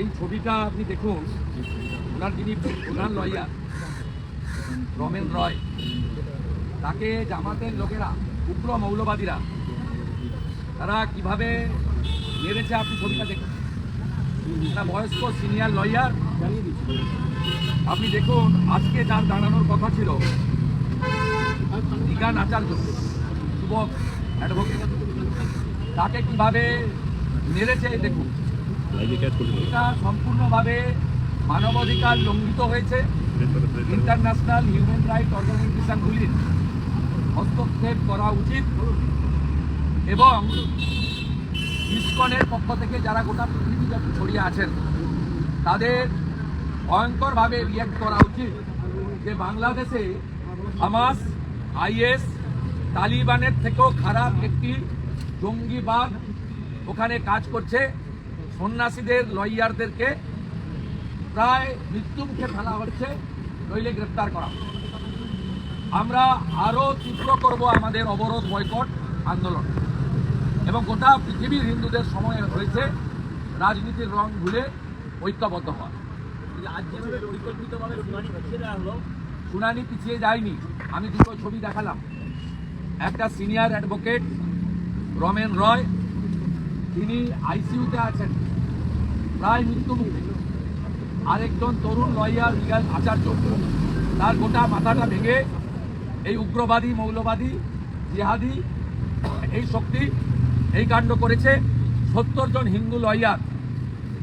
এই ছবিটা আপনি দেখুন। ওনার যিনি প্রধান লয়ার, রমেন রয়, তাকে জামাতের লোকেরা, উগ্র মৌলবাদীরা, তারা কীভাবে মেরেছে আপনি ছবিটা দেখুন। একটা বয়স্ক সিনিয়র লয়ার। আপনি দেখুন, আজকে যার দাঁড়ানোর কথা ছিল বিজ্ঞান আচার্য, যুবক অ্যাডভোকেট, তাকে কীভাবে মেরেছে দেখুন। এটা সম্পূর্ণভাবে মানবাধিকার লঙ্ঘিত হয়েছে। ইন্টারন্যাশনাল হিউম্যান রাইট অর্গানাইজেশনগুলির হস্তক্ষেপ করা উচিত এবং ইস্কনের পক্ষ থেকে যারা গোটা পৃথিবীতে ছড়িয়ে আছেন, তাদের ভয়ঙ্করভাবে রিয়াক্ট করা উচিত যে বাংলাদেশে হামাস, আইএস তালিবানের থেকেও খারাপ একটি জঙ্গিবাদ ওখানে কাজ করছে। সন্ন্যাসীদের, লয়ারদেরকে প্রায় মৃত্যুমুখে ফেলা হচ্ছে, নইলে গ্রেপ্তার করা আমরা আরও তীব্র করব আমাদের অবরোধ, বয়কট, আন্দোলন। এবং গোটা পৃথিবীর হিন্দুদের সময় হয়েছে রাজনীতির রং ভুলে ঐক্যবদ্ধ হওয়া। শুনানি পিছিয়ে যায়নি। আমি দুটো ছবি দেখালাম। একটা সিনিয়র অ্যাডভোকেট রমেন রয় তিনি আইসিইউতে আছেন। প্রায় মৃত্যুমুখে আরেকজন তরুণ লয়ার লিগাল আচার্য। তার গোটা মাথাটা ভেঙে এই উগ্রবাদী, মৌলবাদী, জিহাদি এই শক্তি এই কাণ্ড করেছে সত্তর জন হিন্দু লয়ার।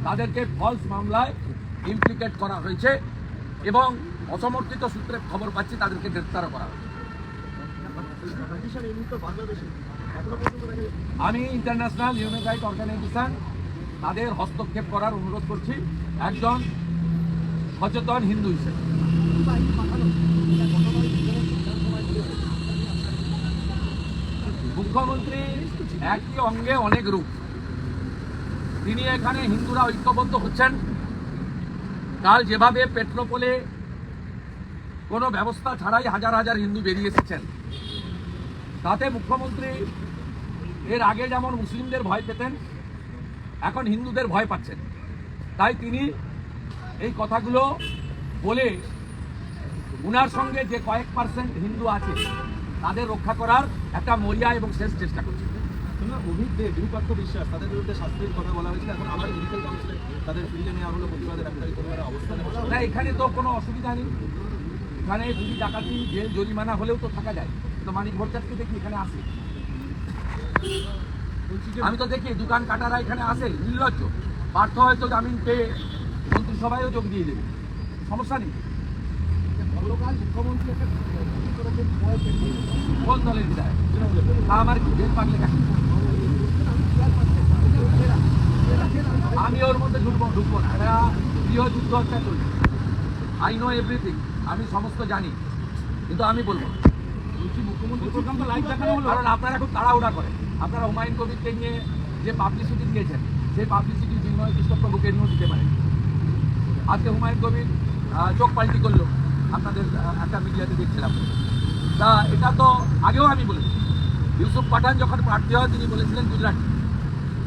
তাদেরকে ফলস মামলায় ইমপ্লিকেট করা হয়েছে এবং অসমর্থিত সূত্রে খবর পাচ্ছি তাদেরকে গ্রেপ্তার করা হয়েছে। আমি ইন্টারন্যাশনাল হিউম্যান রাইট অর্গানাইজেশন তাদের হস্তক্ষেপ করার অনুরোধ করছি। একজন সচেতন হিন্দু হিসেবে। মুখ্যমন্ত্রী একই অঙ্গে অনেক রূপ। তিনি এখানে হিন্দুরা ঐক্যবদ্ধ হচ্ছেন। কাল যেভাবে পেট্রোপোলে কোনো ব্যবস্থা ছাড়াই হাজার হাজার হিন্দু বেরিয়ে এসেছেন। তাতে মুখ্যমন্ত্রী এর আগে যেমন মুসলিমদের ভয় পেতেন এখন হিন্দুদের ভয় পাচ্ছেন। তাই তিনি এই কথাগুলো বলে উনার সঙ্গে যে কয়েক পার্সেন্ট হিন্দু আছে তাদের রক্ষা করার একটা মরিয়া এবং শেষ চেষ্টা অভিজ্ঞ বিরূপাক্ষ বিশ্বাস তাদের বিরুদ্ধে শাস্তির কথা বলা হয়েছিল এখন আবার মেডিকেল কাউন্সিলে তাদের ফিরিয়ে নেওয়া হলো প্রতিবাদে ডাক্তারি পরিবারের অবস্থানে না এখানে তো কোনো অসুবিধা নেই। এখানে চুরি ডাকাতি জেল জরিমানা হলেও তো থাকা যায়। তো মানিক ভট্টাচার্যকে দেখি এখানে আসে। আমি তো দেখি দোকান কাটারা এখানে আসে নির্লজ্জ। পার্থ হয়তো জামিন পেয়ে মন্ত্রিসভায়ও যোগ দিয়ে দেবে। সমস্যা নেই। গতকাল মুখ্যমন্ত্রী একটা কোন দলের বিধায়ক? আমার কি আমি ওর মধ্যে ঢুকবো ঢুকবো না। এটা গৃহযুদ্ধ একটা চলছে আই নো এভরিথিং আমি সমস্ত জানি। কিন্তু আমি বলব মুখ্যমন্ত্রী প্রোগ্রাম তো লাইভ দেখানো হলো। কারণ আপনারা খুব তাড়াহুড়া করেন। আপনারা হুমায়ুন কবিরকে নিয়ে যে পাবলিসিটি দিয়েছেন, সেই পাবলিসিটি বিনয় কৃষ্ণপ্রভুকে নিয়েও দিতে পারেন। আজকে হুমায়ুন কবির চোখ পাল্টি করল, আপনাদের একটা মিডিয়াতে দেখছিলাম। তা এটা তো আগেও আমি বলেছি। ইউসুফ পাঠান যখন প্রার্থী হয়, তিনি বলেছিলেন গুজরাটি।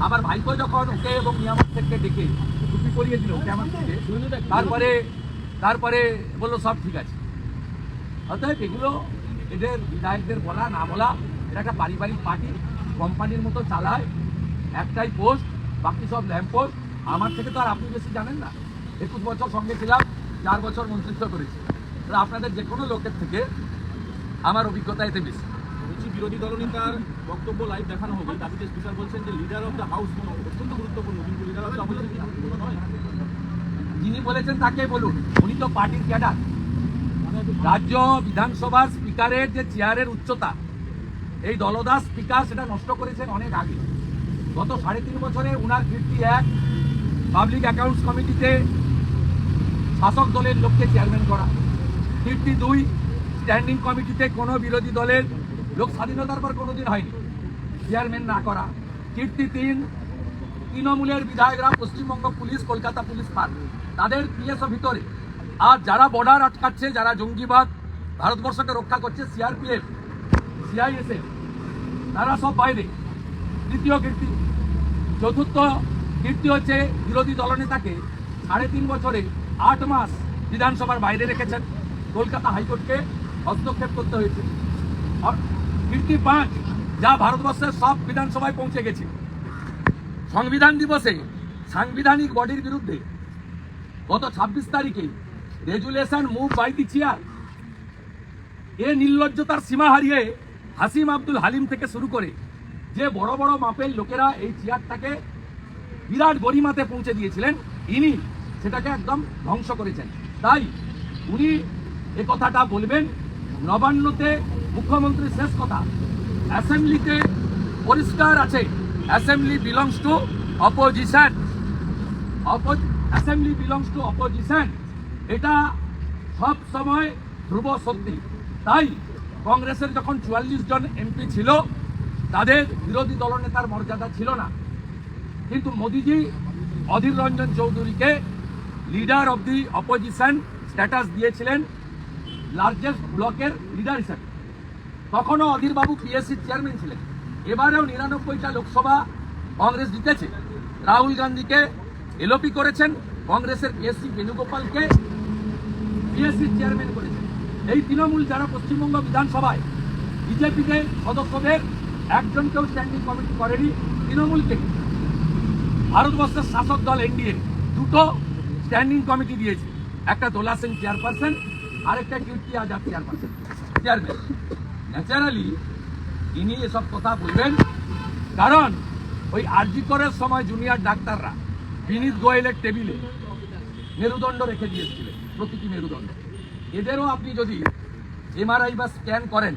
আমার ভাইপো যখন ওকে এবং নিয়ামত থেকে ডেকে টুপি করিয়ে দিল থেকে তারপরে তারপরে বলল, সব ঠিক আছে। অতএব এগুলো এদের বিধায়কদের বলা, না বলা, এটা একটা পারিবারিক পার্টি। কোম্পানির মতো চালায় একটাই পোস্ট বাকি সব ল্যাম্প পোস্ট আমার থেকে তো আর আপনি বেশি জানেন না। একুশ বছর সঙ্গে ছিলাম চার বছর মন্ত্রিত্ব করেছি। তাহলে আপনাদের যে কোনো লোকের থেকে আমার অভিজ্ঞতা এতে বেশি। বলছি বিরোধী দলনেতার বক্তব্য লাইভ দেখানো হবে। দাবিতে স্পিকার বলছেন যে লিডার অফ দ্য হাউস অত্যন্ত গুরুত্বপূর্ণ। কিন্তু লিডার অফ দ্য নয়। যিনি বলেছেন তাকে বলুন উনি তো পার্টির ক্যাডার। রাজ্য বিধানসভার স্পিকারের যে চেয়ারের উচ্চতা এই দলদাস স্পিকার সেটা নষ্ট করেছেন অনেক আগে। গত সাড়ে তিন বছরে উনার কীর্তি এক। পাবলিক অ্যাকাউন্টস কমিটিতে শাসক দলের লোককে চেয়ারম্যান করা। কীর্তি দুই, স্ট্যান্ডিং কমিটিতে কোনো বিরোধী দলের লোক স্বাধীনতার পর কোনোদিন হয়নি, চেয়ারম্যান না করা। কীর্তি তিন, তৃণমূলের বিধায়করা পশ্চিমবঙ্গ পুলিশ, কলকাতা পুলিশ পান তাদের পিএসও ভিতরে। আর যারা বর্ডার আটকাচ্ছে, যারা জঙ্গিবাদ, ভারতবর্ষকে রক্ষা করছে, সিআরপিএফ, সিআইএসএফ তারা সব বাইরে তৃতীয় কীর্তি। চতুর্থ কীর্তি হচ্ছে বিরোধী দলনেতাকে সাড়ে তিন বছরে আট মাস বিধানসভার বাইরে রেখেছেন। কলকাতা হাইকোর্টকে হস্তক্ষেপ করতে হয়েছে। কীর্তি পাঁচ, যা ভারতবর্ষের সব বিধানসভায় পৌঁছে গেছে। সংবিধান দিবসে সাংবিধানিক বডির বিরুদ্ধে গত ছাব্বিশ তারিখে resolution move by the chair. এ নির্লজ্জতার সীমা হারিয়ে হাসিম আব্দুল হালিম থেকে শুরু করে যে বড় বড় মাপের লোকেরা এই চেয়ারটাকে বিরাট গরিমাতে পৌঁছে দিয়েছিলেন, ইনি সেটাকে একদম ধ্বংস করেছেন। তাই উনি এ কথাটা বলবেন, নবান্নতে মুখ্যমন্ত্রীর শেষ কথা, অ্যাসেম্বলিতে পরিষ্কার আছে, assembly belongs to opposition. Assembly belongs to opposition, এটা সব সময় ধ্রুব সত্যি। তাই কংগ্রেসের যখন চুয়াল্লিশ জন এমপি ছিল, তাদের বিরোধী দলনেতার মর্যাদা ছিল না। কিন্তু মোদিজি, অধীর রঞ্জন চৌধুরীকে leader of the opposition status দিয়েছিলেন লার্জেস্ট ব্লকের লিডার হিসেবে। তখনও অধীরবাবু পিএসসির চেয়ারম্যান ছিলেন। এবারেও নিরানব্বইটা লোকসভা কংগ্রেস জিতেছে। রাহুল গান্ধীকে এলওপি করেছেন, কংগ্রেসের পিএসসি বেণুগোপালকে পিএসসির চেয়ারম্যান করেছেন। এই তৃণমূল যারা পশ্চিমবঙ্গ বিধানসভায় বিজেপিতে সদস্যদের একজনকেও স্ট্যান্ডিং কমিটি করেনি তৃণমূল তৃণমূলকে। ভারতবর্ষের শাসক দল এনডিএ দুটো স্ট্যান্ডিং কমিটি দিয়েছে। একটা দোলা সিং চেয়ারপারসন আরেকটা Kirti Azad chairperson chairman naturally ইনি এসব কথা বলবেন, কারণ ওই আরজি করের সময় জুনিয়র ডাক্তাররা বিনীত গোয়েলের টেবিলে মেরুদণ্ড রেখে দিয়েছিলেন, প্রতিটি মেরুদণ্ড। এদেরও আপনি যদি এমআরআই বা স্ক্যান করেন,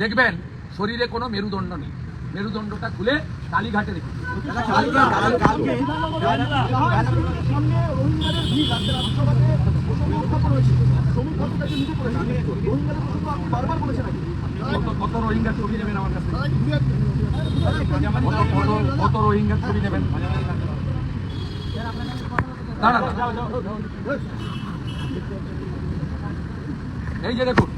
দেখবেন শরীরে কোনো মেরুদণ্ড নেই। মেরুদণ্ডটা খুলে কালীঘাটে রেখে ছবি আমার কাছে? ছবি দাঁড়া এই যে দেখুন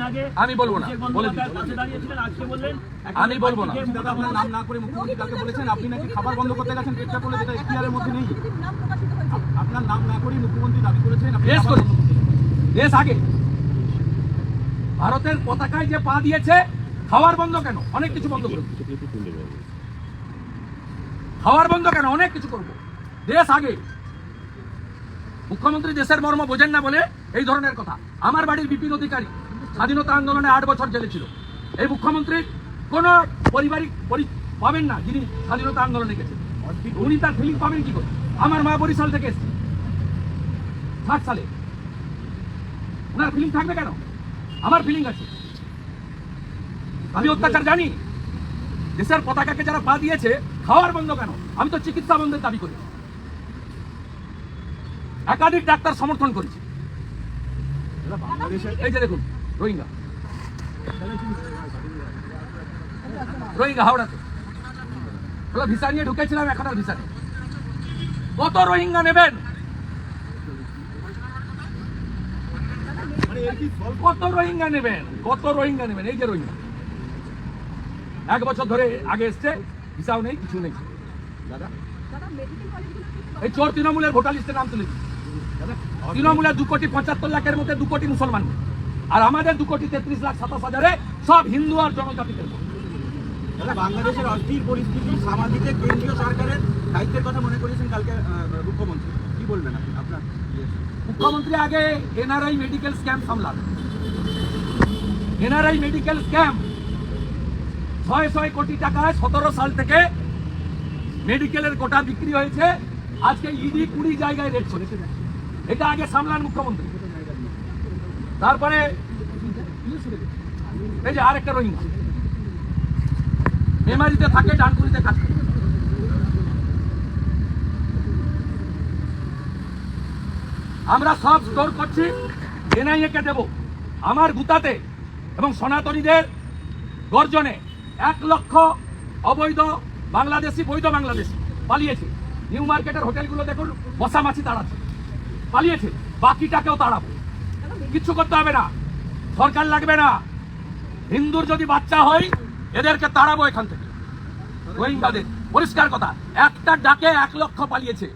আগে আমি বলব না, আমি বলব না। দাদা আপনার নাম না করে মুখ্যমন্ত্রী কাকে বলেছেন আপনি নাকি খাবার বন্ধ করতে গেছেন পেটটা করলে যেটা এখতিয়ারের মধ্যে নেই আপনার নাম না করেই মুখ্যমন্ত্রী দাবি করেছেন আপনি করে। আগে। ভারতের পতাকায় যে পা দিয়েছে, খাওয়ার বন্ধ কেন? অনেক কিছু বন্ধ করব। খাওয়ার বন্ধ কেন? অনেক কিছু করব। দেশ আগে। মুখ্যমন্ত্রী দেশের মর্ম বোঝেন না বলে এই ধরনের কথা। আমার বাড়ির বিপিন অধিকারী স্বাধীনতা আন্দোলনে আট বছর জেলে ছিল। এই মুখ্যমন্ত্রী কোন পারিবারিক পাবেন না যিনি স্বাধীনতা আন্দোলনে গেছেন। উনি তার ফিলিং পাবেন কি করে? আমার মা বরিশাল থেকে এসছে। ষাট সালে। ওনার ফিলিং থাকবে কেন? আমার ফিলিং আছে। আমি অত্যাচার জানি। দেশের পতাকাকে যারা পা দিয়েছে খাওয়ার বন্ধ কেন? আমি তো চিকিৎসা বন্ধের দাবি করি। একাধিক ডাক্তার সমর্থন করেছি। এই যে দেখুন রোহিঙ্গা। রোহিঙ্গা হাওড়াতে। ভিসা নিয়ে ঢুকেছিলাম এখন আর ভিসা নেই। কত রোহিঙ্গা নেবেন মানে এর কি ফল কত রোহিঙ্গা নেবেন? কত রোহিঙ্গা নেবেন? এই যে রোহিঙ্গা। এক বছর ধরে আগে এসছে, ভিসাও নেই, কিছু নেই। এই চোর তৃণমূলের ভোটার লিস্টে নাম তুলে দিচ্ছে। তৃণমূলের দু কোটি পঁচাত্তর লাখের মধ্যে দু কোটি মুসলমান। আর আমাদের দু কোটি তেত্রিশ লাখ সাতাশ হাজারে সব হিন্দু আর জনজাতিদের বাংলাদেশের অস্থির পরিস্থিতি, সামাজিকে কেন্দ্রীয় সরকারের দায়িত্বের কথা মনে করেছেন কালকে মুখ্যমন্ত্রী। কি বলবেন আপনি? আপনার মুখ্যমন্ত্রী আগে এনআরআই মেডিকেল স্ক্যাম সামলান। এনআরআই মেডিকেল স্ক্যাম ছয় ছয় কোটি টাকায় সতেরো সাল থেকে মেডিকেলের কোটা বিক্রি হয়েছে। আজকে ইডি কুড়ি জায়গায় রেট চলেছে। এটা আগে সামলান মুখ্যমন্ত্রী। তারপরে এই যে আরেকটা রোহিঙ্গা। মেমারিতে থাকে, ডানকুড়িতে কাজ করে। আমরা সব স্টোর করছি এনআইএ কে দেব। আমার গুতাতে এবং সনাতনীদের গর্জনে এক লক্ষ অবৈধ বাংলাদেশি, বৈধ বাংলাদেশি পালিয়েছে। নিউ মার্কেটের হোটেলগুলো দেখুন বসা মাছি তাড়াচ্ছে। পালিয়েছে, বাকিটাকেও তাড়াবো। কিচ্ছু করতে হবে না। সরকার লাগবে না। হিন্দুর যদি বাচ্চা হয়, এদেরকে তাড়াবো এখান থেকে। রোহিঙ্গাদের। পরিষ্কার কথা, একটা ডাকে এক লক্ষ পালিয়েছে।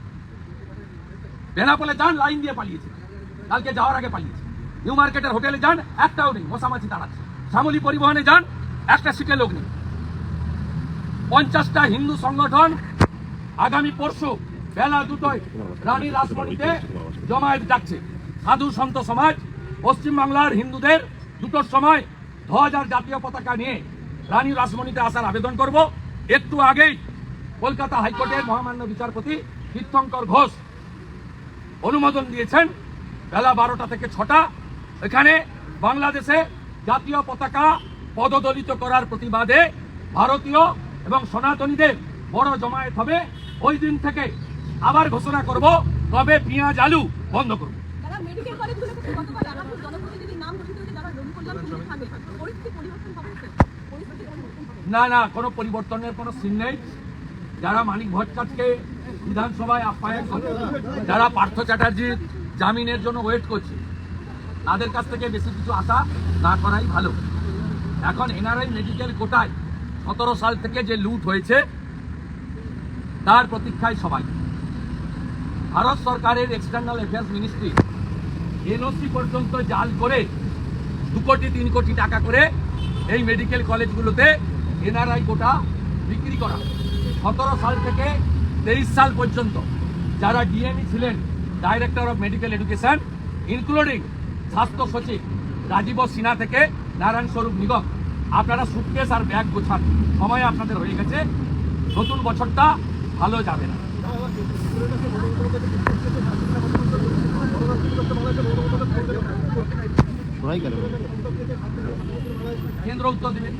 বেনাপোলে যান, লাইন দিয়ে পালিয়েছে। কালকে যাওয়ার আগে পালিয়েছে। নিউ মার্কেটের হোটেলে যান, একটাও নেই, মশামাছি তাড়াচ্ছে শ্যামলী পরিবহনে যান, একটা সিটে লোক নেই। পঞ্চাশটা হিন্দু সংগঠন আগামী পরশু বেলা দুটোয় রানী রাসমণিতে জমায়েত ডাকছে সাধু সন্ত সমাজ, পশ্চিমবাংলার হিন্দুদের দুটোর সময় ধ্বজ আর জাতীয় পতাকা নিয়ে রানী রাসমণিতে আসার আবেদন করব। একটু আগেই কলকাতা হাইকোর্টের মহামান্য বিচারপতি তীর্থঙ্কর ঘোষ অনুমোদন দিয়েছেন। বেলা বারোটা থেকে ছটা। এখানে বাংলাদেশে জাতীয় পতাকা পদদলিত করার প্রতিবাদে ভারতীয় এবং সনাতনীদের বড় জমায়েত হবে। ওই দিন থেকে আবার ঘোষণা করব তবে পেঁয়াজ আলু বন্ধ করব। না না কোনো পরিবর্তনের কোনো সিন নেই। যারা মানিক ভট্টাচার্যকে বিধানসভায় আপ্যায়ন করছে যারা পার্থ চ্যাটার্জির জামিনের জন্য ওয়েট করছে, তাদের কাছ থেকে বেশি কিছু আশা না করাই ভালো। এখন এনআরআই মেডিকেল কোটায় সতেরো সাল থেকে যে লুট হয়েছে, তার প্রতীক্ষায় সবাই। ভারত সরকারের এক্সটার্নাল অ্যাফেয়ার্স মিনিস্ট্রি এনওসি পর্যন্ত জাল করে দু কোটি, তিন কোটি টাকা করে এই মেডিকেল কলেজগুলোতে এনআরআই কোটা বিক্রি করা সতেরো সাল থেকে তেইশ সাল পর্যন্ত যারা ডিএমই ছিলেন director of medical education including স্বাস্থ্য সচিব রাজীব সিনহা থেকে নারায়ণ স্বরূপ নিগম, আপনারা সুটকেস আর ব্যাগ গোছান। সময় আপনাদের হয়ে গেছে। নতুন বছরটা ভালো যাবে না। কেন্দ্র উত্তর দেবে।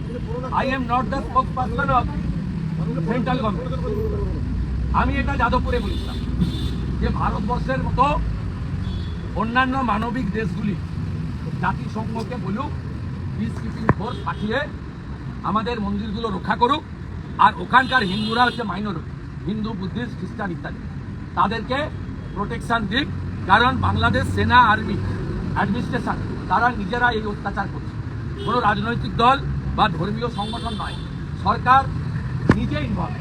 I M not the spoke person of central government. আমি এটা যাদবপুরে বলেছিলাম যে ভারতবর্ষের মতো অন্যান্য মানবিক দেশগুলি জাতিসংঘকে বলুক পিস কিপিং ফোর্স পাঠিয়ে আমাদের মন্দিরগুলো রক্ষা করুক, আর ওখানকার হিন্দুরা হচ্ছে মাইনরিটি হিন্দু বুদ্ধিস্ট খ্রিস্টান ইত্যাদি। তাদেরকে প্রোটেকশন দিক, কারণ বাংলাদেশ সেনা আর্মি অ্যাডমিনিস্ট্রেশন তারা নিজেরা এই অত্যাচার করছে। কোনো রাজনৈতিক দল বা ধর্মীয় সংগঠন নয়। সরকার নিজে ইনভলভ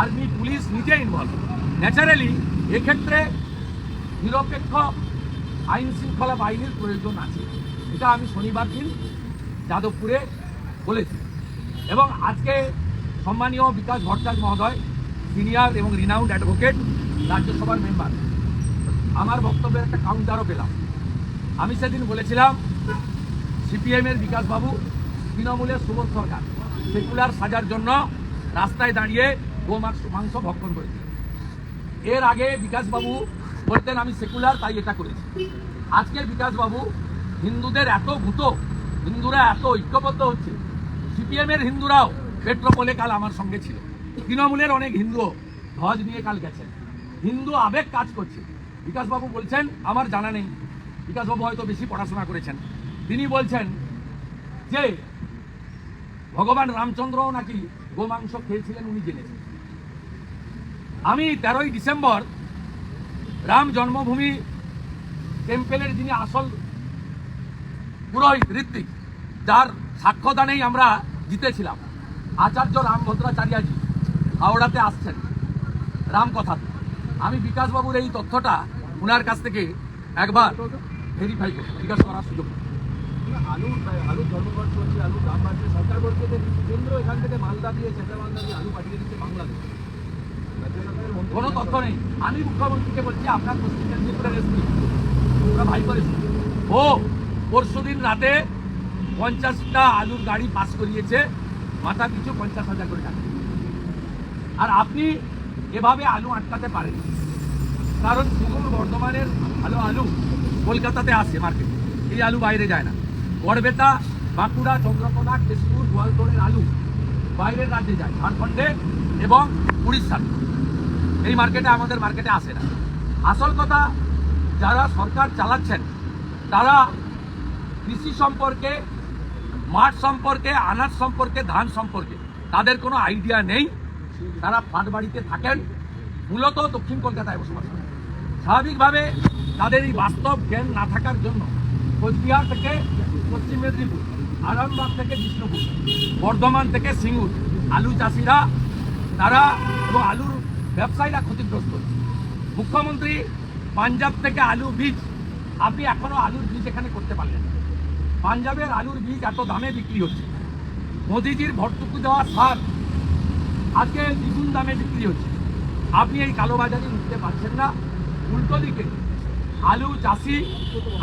আর্মি পুলিশ নিজে ইনভলভ ন্যাচারালি এক্ষেত্রে নিরপেক্ষ আইন শৃঙ্খলা বাহিনীর প্রয়োজন আছে। এটা আমি শনিবার দিন যাদবপুরে বলেছি। এবং আজকে সম্মানীয় বিকাশ ভট্টাচার্য মহোদয় সিনিয়র এবং রিনাউন্ড অ্যাডভোকেট রাজ্যসভার মেম্বার আমার বক্তব্যের একটা কাউন্টারও পেলাম। আমি সেদিন বলেছিলাম সিপিএমের বিকাশবাবু, তৃণমূলের সুবোধ সরকার সেকুলার সাজার জন্য রাস্তায় দাঁড়িয়ে গো মাংস ভক্ষণ করেছে। এর আগে বিকাশবাবু বলতেন, আমি সেকুলার, তাই এটা করেছি। আজকের বিকাশবাবু হিন্দুদের এত ভূত, হিন্দুরা এত ঐক্যবদ্ধ হচ্ছে। সিপিএমের হিন্দুরাও পেট্রোপোলে কাল আমার সঙ্গে ছিল। তৃণমূলের অনেক হিন্দু ধ্বজ নিয়ে কাল গেছেন। হিন্দু আবেগ কাজ করছে। বিকাশবাবু বলছেন, আমার জানা নেই। বিকাশবাবু হয়তো বেশি পড়াশোনা করেছেন। তিনি বলছেন যে ভগবান রামচন্দ্রও নাকি গোমাংস খেয়েছিলেন উনি জেনেছেন আমি তেরোই ডিসেম্বর রাম জন্মভূমি টেম্পেলের যিনি আসল পুরোহিত ঋত্বিক, যার সাক্ষ্যদানেই আমরা জিতেছিলাম, আচার্য রামভদ্রাচার্যাজি হাওড়াতে আসছেন রামকথাতে আমি বিকাশবাবুর এই তথ্যটা ওনার কাছ থেকে একবার ভেরিফাই করি জিজ্ঞাসা করার সুযোগ। আলু আলু ধর্মঘট চলছে আলু দাম বাড়ছে। সরকার বলছে যে কেন্দ্র এখান থেকে মালদা দিয়ে চেন্দ্রা মালদা দিয়ে আলু পাঠিয়ে দিচ্ছে বাংলাদেশ। কোনো তথ্য নেই। আমি মুখ্যমন্ত্রীকে বলছি, আপনার ত্রিপুরার এসপি ওরা ভাই করে ও, পরশু দিন রাতে পঞ্চাশটা আলুর গাড়ি পাস করিয়েছে, মাথা পিছু পঞ্চাশ হাজার করে টাকা। আর আপনি এভাবে আলু আটকাতে পারেন। কারণ পূর্ব বর্ধমানের ভালো আলু কলকাতাতে আসে মার্কেটে। এই আলু বাইরে যায় না। গড়বেতা বাঁকুড়া, চন্দ্রকোনা কেশপুর গোয়ালতোড়ের আলু বাইরের রাজ্যে যায়, ঝাড়খণ্ডে এবং উড়িষ্যাতে এই মার্কেটে, আমাদের মার্কেটে আসে না। আসল কথা, যারা সরকার চালাচ্ছেন, তারা কৃষি সম্পর্কে, মাঠ সম্পর্কে, আনাজ সম্পর্কে, ধান সম্পর্কে, তাদের কোনো আইডিয়া নেই। তারা ফ্ল্যাট বাড়িতে থাকেন, মূলত দক্ষিণ কলকাতায় বসবাস করে স্বাভাবিকভাবে তাদের এই বাস্তব জ্ঞান না থাকার জন্য কোচবিহার থেকে পশ্চিম মেদিনীপুর, আরামবাগ থেকে বিষ্ণুপুর, বর্ধমান থেকে সিঙ্গুর, আলু চাষিরা, তারা এবং আলুর ব্যবসায়ীরা ক্ষতিগ্রস্ত। মুখ্যমন্ত্রী, পাঞ্জাব থেকে আলু বীজ, আপনি এখনও আলুর বীজ এখানে করতে পারলেন পাঞ্জাবের আলুর বীজ এত দামে বিক্রি হচ্ছে। মোদিজির ভর্তুকি দেওয়া সার আজকে দ্বিগুণ দামে বিক্রি হচ্ছে। আপনি এই কালোবাজারি উঠতে পারছেন না। উল্টো দিকে আলু চাষি,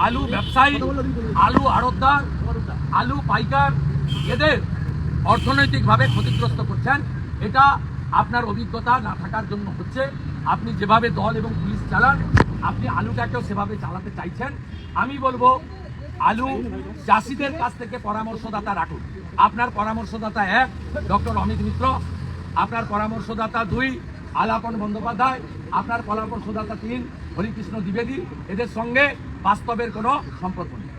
আলু ব্যবসায়ী, আলু আড়তদার, আলু পাইকার, এদের অর্থনৈতিকভাবে ক্ষতিগ্রস্ত করছেন। এটা আপনার অভিজ্ঞতা না থাকার জন্য হচ্ছে আপনি যেভাবে দল এবং পুলিশ চালান, আপনি আলুটাকেও সেভাবে চালাতে চাইছেন। আমি বলব, আলু চাষিদের কাছ থেকে পরামর্শদাতা রাখুন। আপনার পরামর্শদাতা এক, ডক্টর অমিত মিত্র। আপনার পরামর্শদাতা দুই, আলাপন বন্দ্যোপাধ্যায়। আপনার পরামর্শদাতা তিন হরিকৃষ্ণ দ্বিবেদী এদের সঙ্গে বাস্তবের কোনো সম্পর্ক নেই।